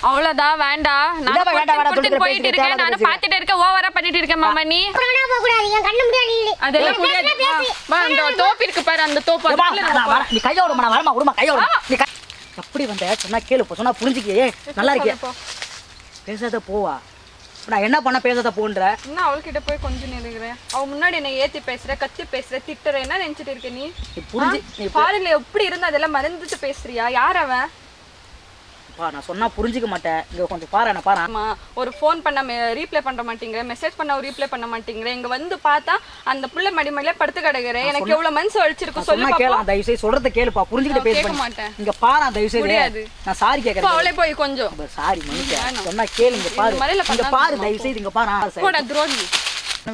அவ்வளவுதான் வேண்டாம் நான் போயிட்டு இருக்கேன். நானும். பாத்துட்டு இருக்கேன். ஓவரா பண்ணிட்டு இருக்கேன் மாமா நீ. அதெல்லாம் முடியாது. வா, இந்த தோப்பு இருக்கு பாரு அந்த தோப்பு. நீ கையை விடுமா நான் வரமா விடுமா கையை விடுமா நீ கை- எப்படி வந்த? சொன்னா கேளு இப்போ சொன்னா புரிஞ்சுக்கியே. நல்லா இருக்கியா போ. பேசாத போவா. இப்ப நான் என்ன பண்ண பேசாத போன்ற? இன்னும் அவள்கிட்ட போய் கொஞ்சம் நினைக்கிறேன் அவ முன்னாடி என்ன ஏத்தி பேசுற கத்தி பேசுற திட்டுற என்ன நினைச்சிட்டு இருக்க நீ? புரிஞ்சு ஃபாரின்ல எப்படி இருந்தா அதெல்லாம் மறந்துட்டு பேசுறியா? யார் அவன்? பா நான் சொன்னா புரிஞ்சுக்க மாட்டேன். இங்க கொஞ்சம் பாரு என்ன பாரு. ஆமா ஒரு ஃபோன் பண்ண ரீப்ளை பண்ண மாட்டேங்கிற மெசேஜ் பண்ண ரீப்ளை பண்ண மாட்டேங்கிற இங்க வந்து பார்த்தா அந்த புள்ள மடி மடியில படுத்து கிடக்குறேன் எனக்கு எவ்வளவு மனசு வலிச்சிருக்கு சொல்லு கேளு பாப்போம். தயவு செய்து சொல்றத கேளுப்பா. புரிஞ்சுக்கிட்டு பேச. மாட்டேன். இங்க பாரு தயவு செய்து. நான் சாரி கேக்குறேன். அவளே போய் கொஞ்சம். சாரி வேணாம். சொன்னா கேளு இங்க பாரு. இங்க பாரு தயவு செய்து இங்க பாரு. போடா துரோகி.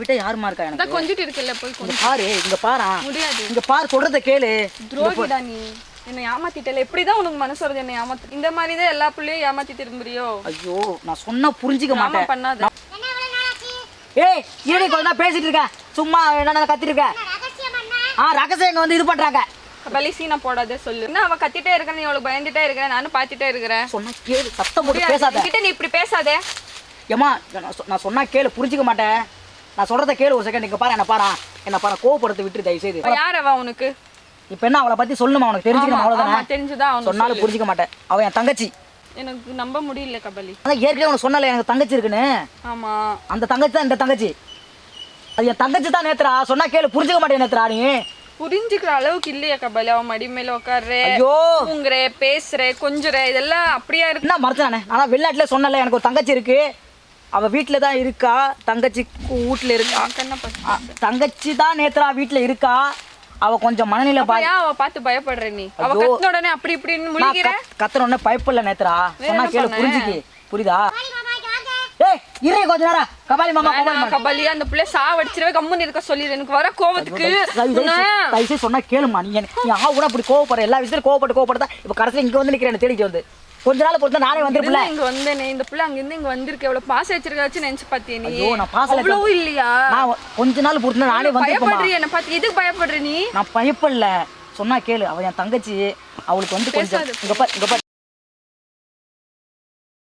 விட்டா யாருமா இருக்கா எனக்கு? கொஞ்சிட்டு இருக்குல்ல போய் பாரு இங்க பாரு. முடியாது. இங்க பாரு சொல்றத கேளு. துரோகிடா நீ. என்னை ஏமாத்திட்டல எப்படிதான் உனக்கு மனசு வருது என்னை ஏமாத்து? இந்த மாதிரி தான் எல்லா புள்ளையும் ஏமாத்தி திரும்புறியோ ஐயோ நான் சொன்னா புரிஞ்சுக்க மாட்டேன். பண்ணாத? ஏய் இருடி கொஞ்ச பேசிட்டு இருக்க. சும்மா என்ன கத்திட்டு இருக்க. ஆ ரகசியம் இங்க வந்து இது பண்றாங்க. பலி சீனா போடாதே சொல்லு. என்ன அவ கத்திட்டே இருக்க நீ அவளுக்கு பயந்துட்டே இருக்கிற நானும் பாத்துட்டே இருக்கிறேன் சொன்னா கேளு சத்தம் போட்டு முடியாது. பேசாத. என்கிட்ட நீ இப்படி பேசாதே. ஏமா நான் சொ- நான் சொன்னா கேளு புரிஞ்சுக்க மாட்டேன். நான் சொல்றத கேளு ஒரு செகண்ட் இங்க பாரு என்ன பாரு என்ன பாரு கோவப்படுத்த விட்டு தயவு செய்து அவ யார் உனக்கு? இப்ப என்ன அவளை பத்தி சொல்லணுமா உனக்கு தெரிஞ்சுக்கணும் அவ்வளவுதானே? தெரிஞ்சுதான் அவனுக்கு சொன்னாலும். புரிஞ்சுக்க மாட்டேன். அவன் என் தங்கச்சி. எனக்கு நம்ப முடியல கபலி. அதான் ஏற்கனவே உனக்கு சொன்னல எனக்கு தங்கச்சி இருக்குன்னு. ஆமா. அந்த தங்கச்சி தான் இந்த தங்கச்சி. அது என் தங்கச்சி தான் நேத்ரா சொன்னா கேளு புரிஞ்சுக்க மாட்டேன் நேத்ரா நீ. புரிஞ்சுக்கிற அளவுக்கு இல்லையா கபலி. அவன் மடி மேல உட்கார்ற ஐயோ. தூங்குற பேசுற கொஞ்சுற. இதெல்லாம் அப்படியா இருக்கு? என்ன மறைச்சானே நான்? வெளிநாட்டுல சொன்னல எனக்கு ஒரு தங்கச்சி இருக்கு. அவ வீட்டுல தான் இருக்கா? தங்கச்சி வீட்டுல இருக்கா? தங்கச்சி தான் நேத்ரா வீட்டுல இருக்கா? அவ கொஞ்சம் மனநிலை பா அப்ப ஏன் அவ பார்த்து பயப்படுற நீ? அவ. கத்தின உடனே அப்படி இப்படின்னு முழிக்கிற கத்- கத்துன உடனே பயப்படல நேத்ரா சொன்னா கேளு? புரிஞ்சுக்கி. புரியுதா. ஏய் இரு கொஞ்ச நேரம். கபாலி மாமா கபாலி கபாலி அந்த புள்ள சாவடிச்சிடவே கம்முன்னு இருக்க சொல்லிடு. எனக்கு வர கோவத்துக்கு. தயவுசெய்து சொன்னா? கேளுமா நீ நீ ஆ கூட அப்படி கோவப்படுற. எல்லா விஷயத்தையும் கோவப்பட்டு கோவப்பட்டு தான் இப்போ கடைசியில் இங்க வந்து நிக்கிறேன் தேடிக்கு வந்து. கொஞ்ச நாள் பொறுத்து நானே வந்துருப்பில்ல இங்க வந்தேனே இந்த புள்ள அங்க இருந்து இங்க வந்திருக்கு. எவ்வளவு பாசம் வச்சிருக்க வச்சு நினைச்சு பாத்தியா நீ. ஐயோ, நான் பாசம் அவ்வளவு. இல்லையா? நான் கொஞ்ச நாள் பொறுத்து நானே வந்துருப்பேன் பயப்படுறிய என்ன பாத்து எதுக்கு பயப்படுற நீ? நான் பயப்படல. சொன்னா கேளு. அவ என் தங்கச்சி. அவளுக்கு வந்து கொஞ்சம். இங்க பாரு இங்க பாரு.